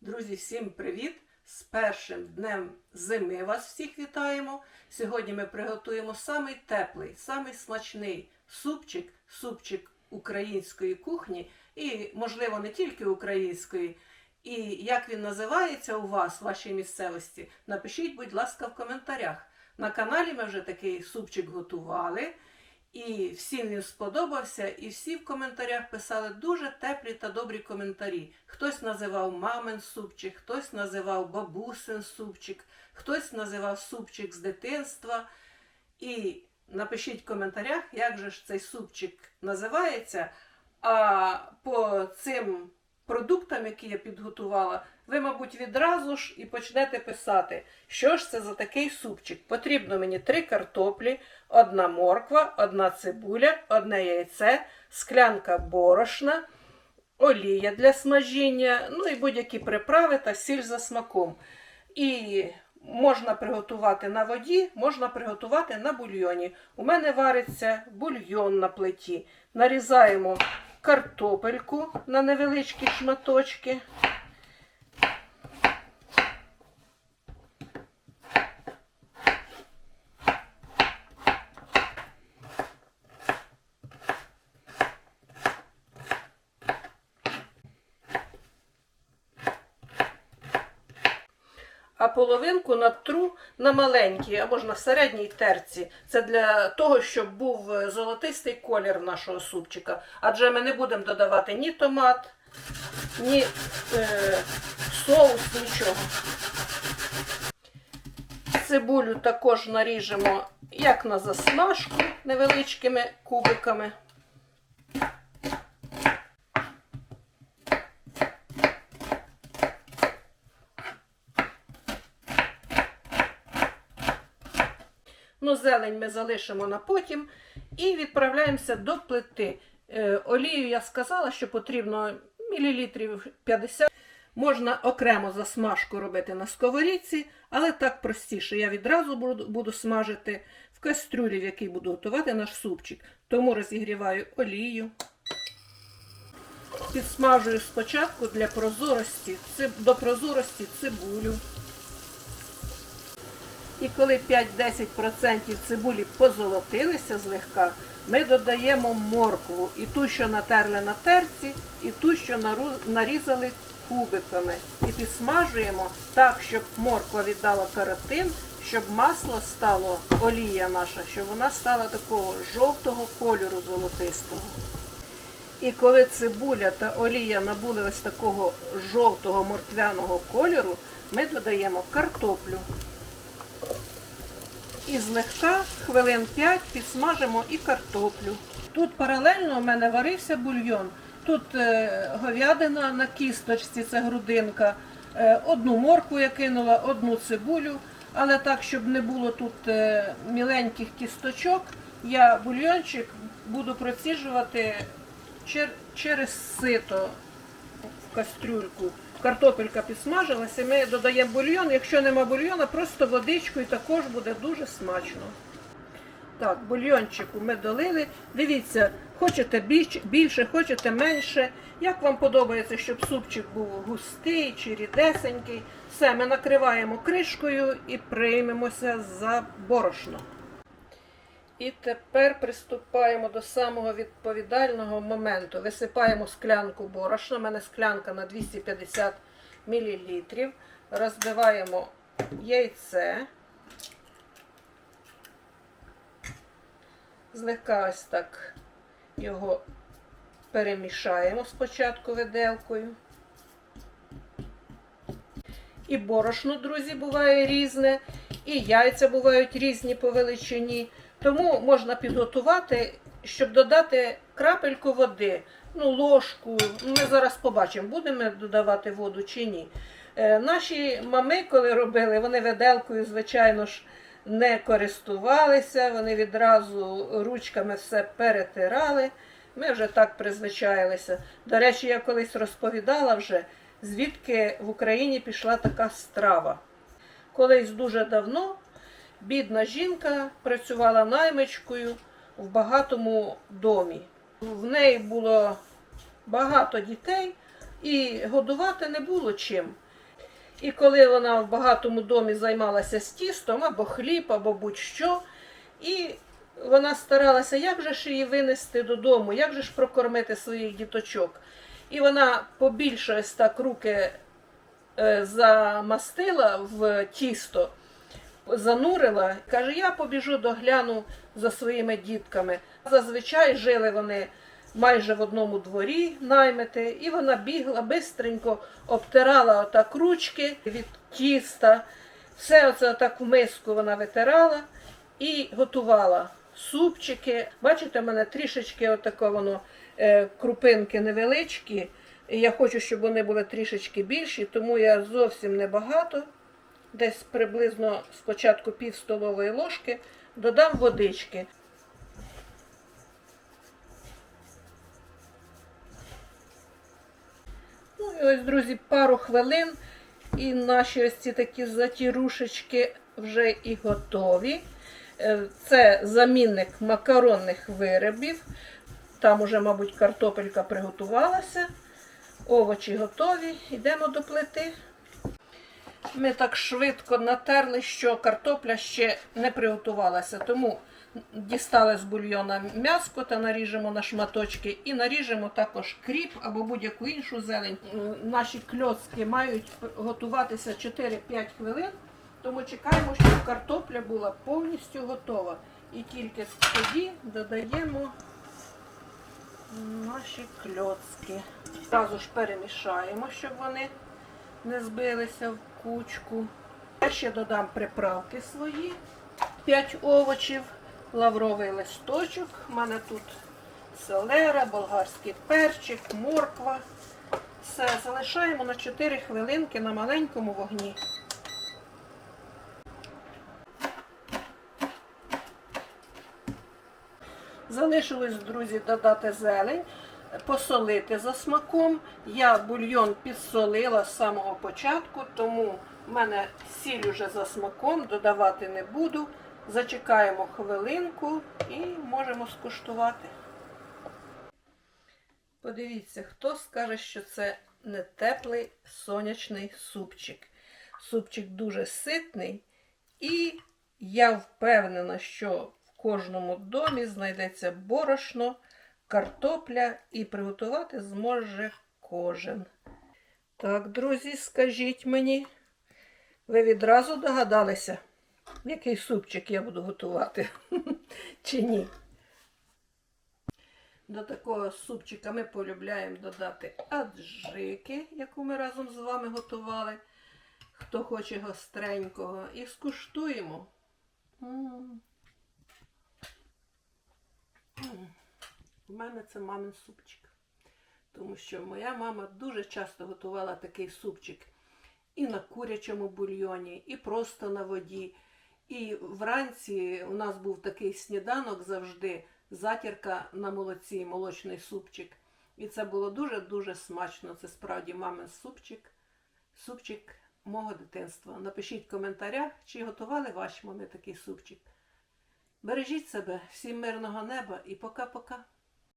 Друзі, всім привіт! З першим днем зими вас всіх вітаємо. Сьогодні ми приготуємо самий теплий, самий смачний супчик, супчик української кухні, і, можливо, не тільки української. І як він називається у вас, в вашій місцевості, напишіть, будь ласка, в коментарях. На каналі ми вже такий супчик готували. І всім він сподобався, і всі в коментарях писали дуже теплі та добрі коментарі. Хтось називав мамин супчик, хтось називав бабусин супчик, хтось називав супчик з дитинства. І напишіть в коментарях, як же ж цей супчик називається. А по цим продуктам, які я підготувала, ви, мабуть, відразу ж і почнете писати, що ж це за такий супчик. Потрібно мені три картоплі, одна морква, одна цибуля, одне яйце, склянка борошна, олія для смажіння, ну і будь-які приправи та сіль за смаком. І можна приготувати на воді, можна приготувати на бульйоні. У мене вариться бульйон на плиті. Нарізаємо картопельку на невеличкі шматочки. А половинку натру на маленькій або ж на середній терці. Це для того, щоб був е, золотистий колір нашого супчика. Адже ми не будемо додавати ні томат, ні е, соус, нічого. Цибулю також наріжемо як на засмажку невеличкими кубиками. Ну, зелень ми залишимо на потім і відправляємося до плити. Е, олію я сказала, що потрібно мілілітрів 50. Можна окремо засмажку робити на сковорідці, але так простіше. Я відразу буду, смажити в кастрюлі, в якій буду готувати наш супчик. Тому розігріваю олію. Підсмажую спочатку для прозорості, до прозорості цибулю. І коли 5-10% цибулі позолотилися злегка, ми додаємо моркву і ту, що натерли на терці, і ту, що нарізали кубиками. І підсмажуємо так, щоб морква віддала каротин, щоб масло стало, олія наша, щоб вона стала такого жовтого кольору золотистого. І коли цибуля та олія набули ось такого жовтого морквяного кольору, ми додаємо картоплю. І злегка хвилин 5 підсмажимо і картоплю. Тут паралельно у мене варився бульйон. Тут е, говядина на кісточці, це грудинка. Е, одну моркву я кинула, одну цибулю. Але так, щоб не було тут е, міленьких кісточок, я бульйончик буду проціжувати чер- через сито в кастрюльку. Картопелька підсмажилася, ми додаємо бульйон. Якщо нема бульйона, просто водичку і також буде дуже смачно. Так, бульйончику ми долили. Дивіться, хочете більше, хочете менше. Як вам подобається, щоб супчик був густий чи рідесенький. Все, ми накриваємо кришкою і приймемося за борошно. І тепер приступаємо до самого відповідального моменту. Висипаємо склянку борошна. У мене склянка на 250 мл. Розбиваємо яйце. Злегка ось так його перемішаємо спочатку виделкою. І борошно, друзі, буває різне, і яйця бувають різні по величині. Тому можна підготувати, щоб додати крапельку води, ну, ложку. Ми зараз побачимо, будемо додавати воду чи ні. Е, наші мами, коли робили, вони виделкою, звичайно ж, не користувалися, вони відразу ручками все перетирали. Ми вже так призвичаїлися. До речі, я колись розповідала вже, звідки в Україні пішла така страва. Колись дуже давно бідна жінка працювала наймичкою в багатому домі. В неї було багато дітей, і годувати не було чим. І коли вона в багатому домі займалася з тістом, або хліб, або будь-що, і вона старалася, як же ж її винести додому, як же ж прокормити своїх діточок. І вона побільше так руки е, замастила в тісто, занурила, каже, я побіжу догляну за своїми дітками. Зазвичай жили вони майже в одному дворі наймити, і вона бігла бистренько, обтирала отак ручки від тіста. Все оце отак в миску вона витирала і готувала супчики. Бачите, в мене трішечки отако воно е, крупинки невеличкі. Я хочу, щоб вони були трішечки більші, тому я зовсім небагато, десь приблизно спочатку пів столової ложки, додам водички. Ну і ось, друзі, пару хвилин. І наші ось ці такі затірушечки вже і готові. Е, Це замінник макаронних виробів. Там уже, мабуть, картопелька приготувалася. Овочі готові. Йдемо до плити. Ми так швидко натерли, що картопля ще не приготувалася. Тому дістали з бульйона м'яско та наріжемо на шматочки і наріжемо також кріп або будь-яку іншу зелень. Наші кльоцки мають готуватися 4-5 хвилин, тому чекаємо, щоб картопля була повністю готова. І тільки тоді додаємо наші кльоцки. Зразу ж перемішаємо, щоб вони не збилися в кучку. Я ще додам приправки свої, 5 овочів, лавровий листочок. У мене тут селера, болгарський перчик, морква. Все, залишаємо на 4 хвилинки на маленькому вогні. Залишилось, друзі, додати зелень, посолити за смаком. Я бульйон підсолила з самого початку, тому в мене сіль уже за смаком, додавати не буду. Зачекаємо хвилинку і можемо скуштувати. Подивіться, хто скаже, що це не теплий сонячний супчик. Супчик дуже ситний, і я впевнена, що в кожному домі знайдеться борошно, картопля і приготувати зможе кожен. Так, друзі, скажіть мені, ви відразу догадалися, який супчик я буду готувати чи ні? До такого супчика ми полюбляємо додати аджики, яку ми разом з вами готували. Хто хоче гостренького, і скуштуємо. У мене це мамин супчик. Тому що моя мама дуже часто готувала такий супчик і на курячому бульйоні, і просто на воді. І вранці у нас був такий сніданок завжди, затірка на молоці, молочний супчик. І це було дуже-дуже смачно. Це справді мамин супчик, супчик мого дитинства. Напишіть в коментарях, чи готували ваші мами такий супчик. Бережіть себе, всім мирного неба і пока-пока.